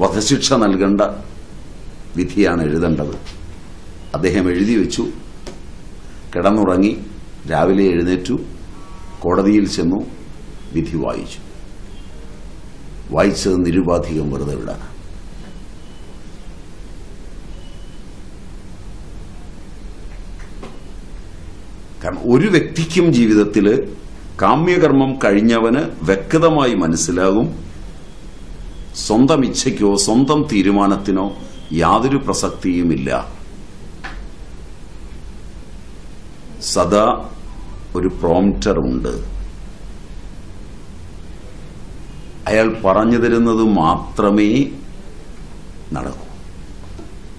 വധശിക്ഷ നൽകേണ്ട വിധിയാണ് എഴുതേണ്ടത്. അദ്ദേഹം എഴുതി വെച്ചു കിടന്നുറങ്ങി രാവിലെ എഴുന്നേറ്റു കോടതിയിൽ ചെന്നു വിധി വായിച്ചു. വായിച്ചത് നിരുപാധികം വെറുതെ വിടാനാണ് കാരണം ഒരു വ്യക്തിക്കും ജീവിതത്തിൽ കാമ്യകർമ്മം കഴിഞ്ഞവന് വ്യക്തമായി മനസ്സിലാകും സ്വന്തം ഇച്ഛയ്ക്കോ സ്വന്തം തീരുമാനത്തിനോ യാതൊരു പ്രസക്തിയുമില്ല. സദാ ഒരു പ്രോംപ്റ്റർ ഉണ്ട്. അയാൾ പറഞ്ഞു തരുന്നത് മാത്രമേ നടക്കൂ.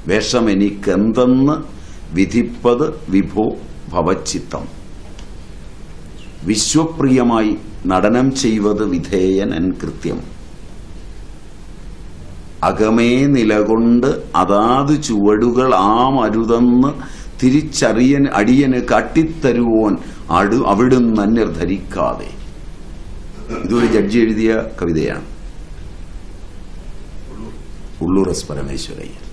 വേഷം എനിക്കെന്തെന്ന് വിധിപ്പത് വിഭോ ഭവച്ചിത്തം. വിശ്വപ്രിയമായി നടനം ചെയ്വത് വിധേയൻ കൃത്യം. അകമേ നിലകൊണ്ട് അതാത് ചുവടുകൾ ആ മരുതെന്ന് തിരിച്ചറിയൻ അടിയന് കാട്ടിത്തരുവോൻ അടു അവിടുന്ന് ധരിക്കാതെ. ഇതൊരു ജഡ്ജി എഴുതിയ കവിതയാണ്. ഉള്ളൂർ എസ് പരമേശ്വരയ്യർ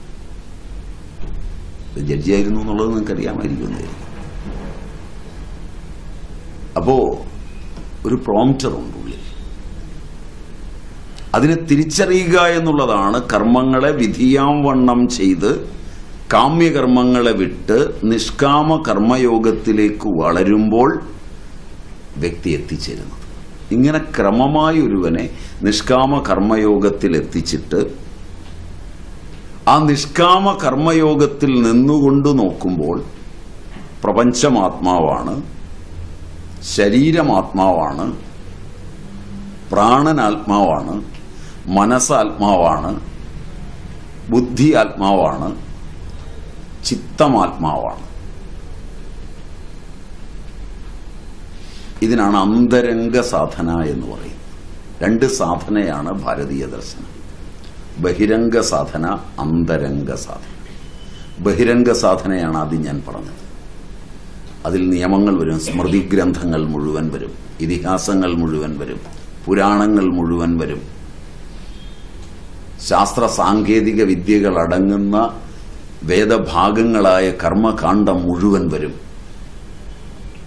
ആയിരുന്നു എന്നുള്ളത് നിങ്ങൾക്ക് അറിയാമായിരിക്കും അപ്പോ ഒരു പ്രോംറ്റർ ഉണ്ട്. അതിനെ തിരിച്ചറിയുക എന്നുള്ളതാണ് കർമ്മങ്ങളെ വിധിയാം വണ്ണം ചെയ്ത് കാമ്യകർമ്മങ്ങളെ വിട്ട് നിഷ്കാമ കർമ്മയോഗത്തിലേക്ക് വളരുമ്പോൾ വ്യക്തി എത്തിച്ചേരുന്നത്. ഇങ്ങനെ ക്രമമായി ഒരുവനെ നിഷ്കാമ കർമ്മയോഗത്തിൽ എത്തിച്ചിട്ട് ആ നിഷ്കാമ കർമ്മയോഗത്തിൽ നിന്നുകൊണ്ട് നോക്കുമ്പോൾ പ്രപഞ്ചമാത്മാവാണ് ശരീരമാത്മാവാണ് പ്രാണനാത്മാവാണ് മനസ്സാത്മാവാണ് ബുദ്ധി ആത്മാവാണ് ചിത്തമാത്മാവാണ്. ഇതിനാണ് അന്തരംഗ സാധന എന്ന് പറയുന്നത്. രണ്ട് സാധനയാണ് ഭാരതീയ ദർശനം. ബഹിരംഗ സാധന അന്തരംഗ സാധന. ബഹിരംഗ സാധനയാണ് ആദ്യം ഞാൻ പറഞ്ഞത്. അതിൽ നിയമങ്ങൾ വരും സ്മൃതി ഗ്രന്ഥങ്ങൾ മുഴുവൻ വരും ഇതിഹാസങ്ങൾ മുഴുവൻ വരും പുരാണങ്ങൾ മുഴുവൻ വരും. ശാസ്ത്ര സാങ്കേതിക വിദ്യകൾ അടങ്ങുന്ന വേദഭാഗങ്ങളായ കർമ്മകാന്ഡം മുഴുവൻ വരും.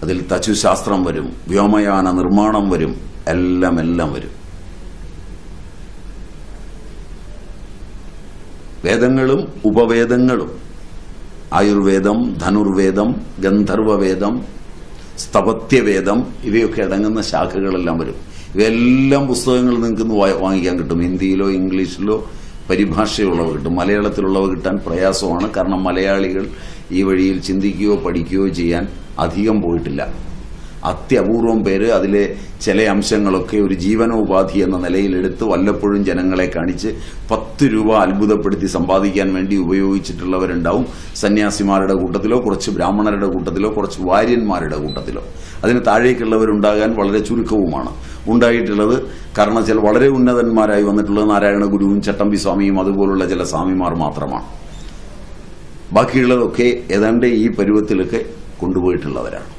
അതിൽ തച്ചുശാസ്ത്രം വരും വ്യോമയാന നിർമ്മാണം വരും എല്ലാം എല്ലാം വരും. വേദങ്ങളും ഉപവേദങ്ങളും ആയുർവേദം ധനുർവേദം ഗന്ധർവവേദം സ്ഥപത്യവേദം ഇവയൊക്കെ അടങ്ങുന്ന ശാഖകളെല്ലാം വരും. ഇവയെല്ലാം പുസ്തകങ്ങൾ നിങ്ങൾക്ക് വാങ്ങിക്കാൻ കിട്ടും. ഹിന്ദിയിലോ ഇംഗ്ലീഷിലോ പരിഭാഷയുള്ളവ കിട്ടും. മലയാളത്തിലുള്ളവ കിട്ടാൻ പ്രയാസമാണ്. കാരണം മലയാളികൾ ഈ വഴിയിൽ ചിന്തിക്കുകയോ പഠിക്കുകയോ ചെയ്യാൻ അധികം പോയിട്ടില്ല. അത്യപൂർവം പേര് അതിലെ ചില അംശങ്ങളൊക്കെ ഒരു ജീവനോപാധി എന്ന നിലയിലെടുത്ത് വല്ലപ്പോഴും ജനങ്ങളെ കാണിച്ച് പത്ത് രൂപ അത്ഭുതപ്പെടുത്തി സമ്പാദിക്കാൻ വേണ്ടി ഉപയോഗിച്ചിട്ടുള്ളവരുണ്ടാവും. സന്യാസിമാരുടെ കൂട്ടത്തിലോ കുറച്ച് ബ്രാഹ്മണരുടെ കൂട്ടത്തിലോ കുറച്ച് വാര്യന്മാരുടെ കൂട്ടത്തിലോ. അതിന് താഴേക്കുള്ളവരുണ്ടാകാൻ വളരെ ചുരുക്കവുമാണ്. ഉണ്ടായിട്ടുള്ളത് കാരണം ചില വളരെ ഉന്നതന്മാരായി വന്നിട്ടുള്ളത് നാരായണ ഗുരുവും ചട്ടമ്പി സ്വാമിയും അതുപോലുള്ള ചില സ്വാമിമാർ മാത്രമാണ്. ബാക്കിയുള്ളതൊക്കെ ഏതാണ്ട് ഈ പരുവത്തിലൊക്കെ കൊണ്ടുപോയിട്ടുള്ളവരാണ്.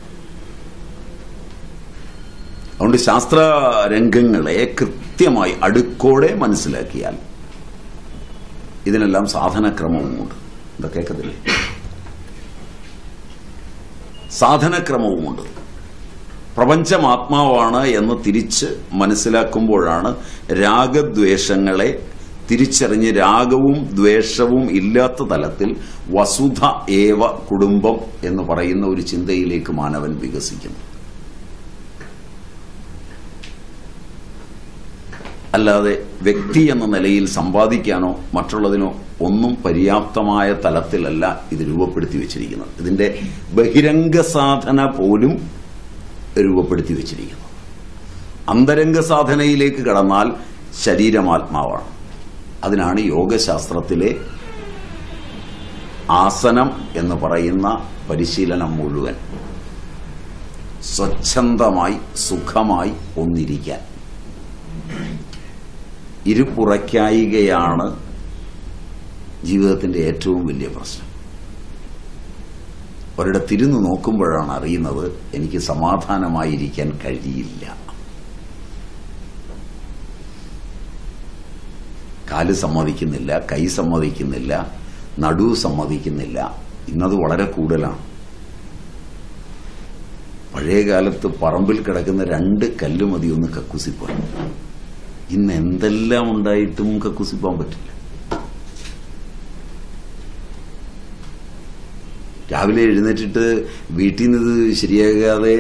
അതുകൊണ്ട് ശാസ്ത്ര രംഗങ്ങളെ കൃത്യമായി അടുക്കോടെ മനസ്സിലാക്കിയാൽ ഇതിനെല്ലാം സാധനക്രമവുമുണ്ട്. എന്താ കേൾക്കത്തില്ലേ? സാധനക്രമവുമുണ്ട്. പ്രപഞ്ചം ആത്മാവാണ് എന്ന് തിരിച്ച് മനസ്സിലാക്കുമ്പോഴാണ് രാഗദ്വേഷങ്ങളെ തിരിച്ചറിഞ്ഞ് രാഗവും ദ്വേഷവും ഇല്ലാത്ത തലത്തിൽ വസുധ ഏവ കുടുംബം എന്ന് പറയുന്ന ഒരു ചിന്തയിലേക്ക് മാനവൻ വികസിക്കുന്നു. അല്ലാതെ വ്യക്തി എന്ന നിലയിൽ സമ്പാദിക്കാനോ മറ്റുള്ളതിനോ ഒന്നും പര്യാപ്തമായ തലത്തിലല്ല ഇത് രൂപപ്പെടുത്തി വെച്ചിരിക്കുന്നത്. ഇതിന്റെ ബഹിരംഗ സാധന പോലും രൂപപ്പെടുത്തി വെച്ചിരിക്കുന്നു. അന്തരംഗ സാധനയിലേക്ക് കടന്നാൽ ശരീരമാത്മാവാണ്. അതിനാണ് യോഗശാസ്ത്രത്തിലെ ആസനം എന്ന് പറയുന്ന പരിശീലനം മുഴുവൻ സ്വച്ഛന്തമായി സുഖമായി ഒന്നിരിക്കാൻ. ഇരുപുറയ്ക്കായികയാണ് ജീവിതത്തിന്റെ ഏറ്റവും വലിയ പ്രശ്നം. ഒരിടത്തിരുന്ന് നോക്കുമ്പോഴാണ് അറിയുന്നത് എനിക്ക് സമാധാനമായിരിക്കാൻ കഴിയില്ല. കാൽ സമ്മതിക്കുന്നില്ല കൈ സമ്മതിക്കുന്നില്ല നടു സമ്മതിക്കുന്നില്ല. ഇന്നത് വളരെ കൂടുതലാണ്. പഴയ കാലത്ത് പറമ്പിൽ കിടക്കുന്ന രണ്ട് കല്ല് മതി ഒന്ന് കക്കുസിപ്പാൻ ഇന്ന് എന്തെല്ലാം ഉണ്ടായിട്ടും കക്കുസിപ്പാൻ പറ്റില്ല. രാവിലെ എഴുന്നേറ്റിട്ട് വീട്ടിൽ നിന്ന് ശരിയാകാതെ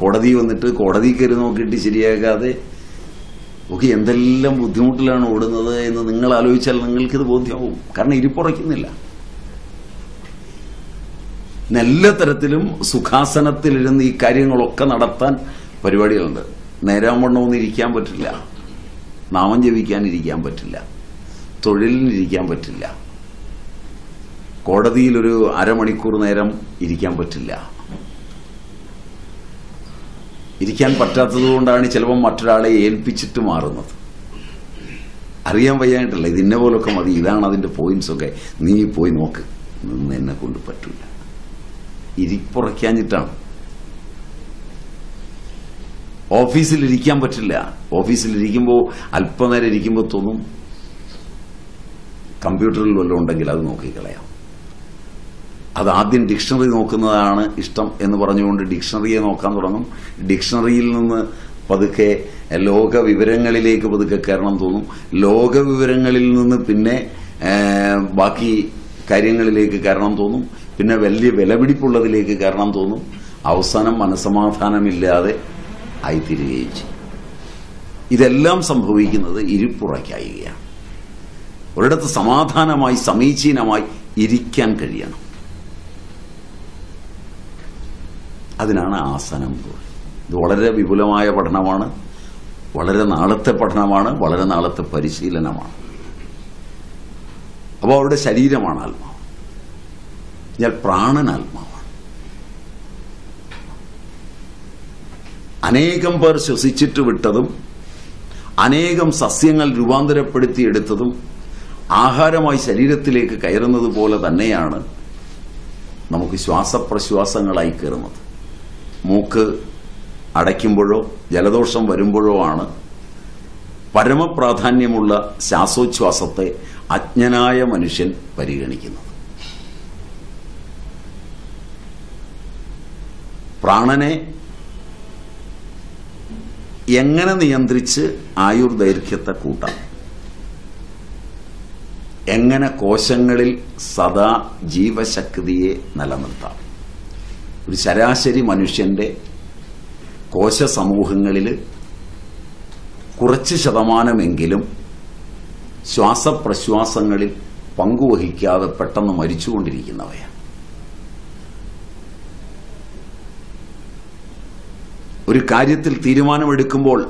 കോടതി വന്നിട്ട് കോടതി കയറി നോക്കിയിട്ട് ശരിയാകാതെ ഒക്കെ എന്തെല്ലാം ബുദ്ധിമുട്ടിലാണ് ഓടുന്നത് എന്ന് നിങ്ങൾ ആലോചിച്ചാൽ നിങ്ങൾക്കിത് ബോധ്യമാവും. കാരണം ഇരിപ്പുറയ്ക്കുന്നില്ല നല്ല എല്ലാ തരത്തിലും സുഖാസനത്തിലിരുന്ന് ഈ കാര്യങ്ങളൊക്കെ നടത്താൻ പരിപാടികളുണ്ട്. നേരാമണ്ണമൊന്നും ഇരിക്കാൻ പറ്റില്ല. നാമം ജപിക്കാൻ ഇരിക്കാൻ പറ്റില്ല. തൊഴിലിനിരിക്കാൻ പറ്റില്ല. കോടതിയിൽ ഒരു അരമണിക്കൂർ നേരം ഇരിക്കാൻ പറ്റില്ല. ഇരിക്കാൻ പറ്റാത്തതുകൊണ്ടാണ് ചിലപ്പോൾ മറ്റൊരാളെ ഏൽപ്പിച്ചിട്ട് മാറുന്നത്. അറിയാൻ വയ്യായിട്ടല്ല ഇത് ഇന്ന പോലൊക്കെ മതി ഇതാണ് അതിന്റെ പോയിന്റ്സ് ഒക്കെ. നീ പോയി നോക്ക്. നിന്ന് എന്നെ കൊണ്ട് പറ്റില്ല ഇരിപ്പുറയ്ക്കാഞ്ഞിട്ടാണ് ഓഫീസിൽ ഇരിക്കാൻ പറ്റില്ല. ഓഫീസിൽ ഇരിക്കുമ്പോൾ അല്പനേരം ഇരിക്കുമ്പോൾ തോന്നും. കമ്പ്യൂട്ടറിൽ വല്ലതും ഉണ്ടെങ്കിൽ അത് നോക്കിക്കളയാം. അത് ആദ്യം ഡിക്ഷണറി നോക്കുന്നതാണ് ഇഷ്ടം എന്ന് പറഞ്ഞുകൊണ്ട് ഡിക്ഷണറിയെ നോക്കാൻ തുടങ്ങും. ഡിക്ഷണറിയിൽ നിന്ന് പതുക്കെ ലോക വിവരങ്ങളിലേക്ക് പതുക്കെ കയറണം തോന്നും. ലോക വിവരങ്ങളിൽ നിന്ന് പിന്നെ ബാക്കി കാര്യങ്ങളിലേക്ക് കയറണം തോന്നും. പിന്നെ വലിയ വിലപിടിപ്പുള്ളതിലേക്ക് കയറണം തോന്നും. അവസാനം മനസമാധാനമില്ലാതെ ആയിത്തീരുകയും ചെയ്യും. ഇതെല്ലാം സംഭവിക്കുന്നത് ഇരിപ്പുറയ്ക്കായികയാണ് ഒരിടത്ത് സമാധാനമായി സമീചീനമായി ഇരിക്കാൻ കഴിയണം. അതിനാണ് ആസനം ഇത് വളരെ വിപുലമായ പഠനമാണ്. വളരെ നാളത്തെ പഠനമാണ്. വളരെ നാളത്തെ പരിശീലനമാണ്. അപ്പോൾ അവരുടെ ശരീരമാണ് ആത്മാവ്. ഞാൻ പ്രാണൻ ആത്മാവാണ് അനേകം പേർ ശ്വസിച്ചിട്ട് വിട്ടതും അനേകം സസ്യങ്ങൾ രൂപാന്തരപ്പെടുത്തിയെടുത്തതും ആഹാരമായി ശരീരത്തിലേക്ക് കയറുന്നത് പോലെ തന്നെയാണ് നമുക്ക് ശ്വാസപ്രശ്വാസങ്ങളായി കയറുന്നത്. മൂക്ക് അടയ്ക്കുമ്പോഴോ ജലദോഷം വരുമ്പോഴോ ആണ് പരമപ്രാധാന്യമുള്ള ശ്വാസോച്ഛ്വാസത്തെ അജ്ഞനായ മനുഷ്യൻ പരിഗണിക്കുന്നത്. പ്രാണനെ എങ്ങനെ നിയന്ത്രിച്ച് ആയുർ ദൈർഘ്യത്തെ കൂട്ടാം? എങ്ങനെ കോശങ്ങളിൽ സദാ ജീവശക്തിയെ നിലനിർത്താം? ഒരു ശരാശരി മനുഷ്യന്റെ കോശ സമൂഹങ്ങളിൽ കുറച്ച് ശതമാനമെങ്കിലും ശ്വാസപ്രശ്വാസങ്ങളിൽ പങ്കുവഹിക്കാതെ പെട്ടെന്ന് മരിച്ചുകൊണ്ടിരിക്കുന്നവയാണ്. ഒരു കാര്യത്തിൽ തീരുമാനമെടുക്കുമ്പോൾ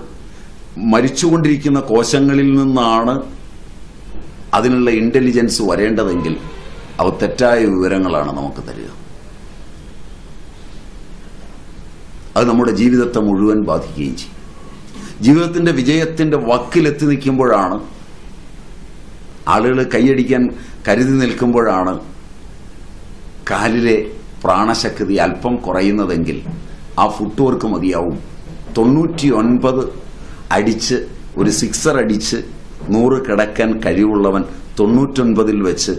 മരിച്ചുകൊണ്ടിരിക്കുന്ന കോശങ്ങളിൽ നിന്നാണ് അതിനുള്ള ഇന്റലിജൻസ് വരേണ്ടതെങ്കിൽ അവ തെറ്റായ വിവരങ്ങളാണ് നമുക്ക് തരിക. അത് നമ്മുടെ ജീവിതത്തെ മുഴുവൻ ബാധിക്കുകയും ചെയ്യും. ജീവിതത്തിന്റെ വിജയത്തിന്റെ വക്കിലെത്തി നിൽക്കുമ്പോഴാണ് ആളുകൾ കൈയടിക്കാൻ കരുതി നിൽക്കുമ്പോഴാണ് കാലിലെ പ്രാണശക്തി അല്പം കുറയുന്നതെങ്കിൽ ആ ഫുട്ട് വർക്ക് മതിയാവും. തൊണ്ണൂറ്റി ഒൻപത് അടിച്ച് ഒരു സിക്സർ അടിച്ച് നൂറ് കിടക്കാൻ കഴിവുള്ളവൻ തൊണ്ണൂറ്റൊൻപതിൽ വെച്ച്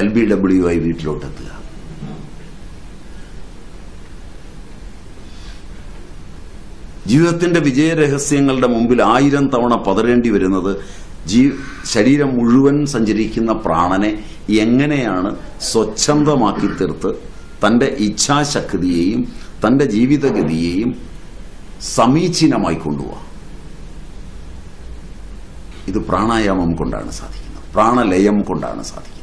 എൽ ബി ഡബ്ല്യു ആയി വീട്ടിലോട്ടെത്തുക. ജീവിതത്തിന്റെ വിജയരഹസ്യങ്ങളുടെ മുമ്പിൽ ആയിരം തവണ പതറേണ്ടി വരുന്നത് ജീ ശരീരം മുഴുവൻ സഞ്ചരിക്കുന്ന പ്രാണനെ എങ്ങനെയാണ് സ്വച്ഛന്തമാക്കി തീർത്ത് തന്റെ ഇച്ഛാശക്തിയെയും തന്റെ ജീവിതഗതിയെയും സമീചീനമായി കൊണ്ടുപോവാം. ഇത് പ്രാണായാമം കൊണ്ടാണ് സാധിക്കുന്നത്. പ്രാണലയം കൊണ്ടാണ് സാധിക്കുന്നത്.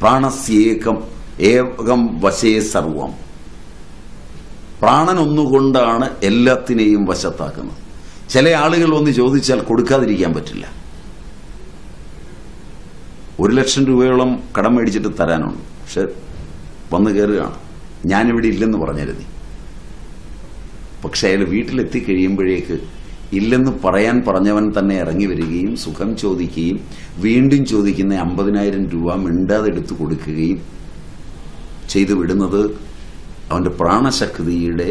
പ്രാണസ്യേകം ഏകം വശേ സർവം. പ്രാണൻ ഒന്നുകൊണ്ടാണ് എല്ലാത്തിനെയും വശത്താക്കുന്നത്. ചില ആളുകൾ വന്ന് ചോദിച്ചാൽ കൊടുക്കാതിരിക്കാൻ പറ്റില്ല. ഒരു ലക്ഷം രൂപയോളം കടം മേടിച്ചിട്ട് തരാനുണ്ട്. പക്ഷെ വന്ന് കയറുകയാണ് ഞാനിവിടെ ഇല്ലെന്ന് പറഞ്ഞരുതി പക്ഷെ അയാൾ വീട്ടിലെത്തി കഴിയുമ്പോഴേക്ക് ഇല്ലെന്ന് പറയാൻ പറഞ്ഞവൻ തന്നെ ഇറങ്ങി വരികയും സുഖം ചോദിക്കുകയും വീണ്ടും ചോദിക്കുന്ന അമ്പതിനായിരം രൂപ മിണ്ടാതെടുത്തു കൊടുക്കുകയും ചെയ്തു വിടുന്നത് അവന്റെ പ്രാണശക്തിയുടെ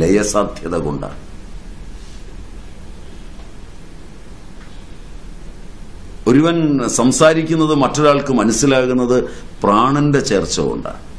ലയസാധ്യത കൊണ്ടാണ്. ഒരുവൻ സംസാരിക്കുന്നത് മറ്റൊരാൾക്ക് മനസ്സിലാകുന്നത് പ്രാണന്റെ ചേർച്ച കൊണ്ടാണ്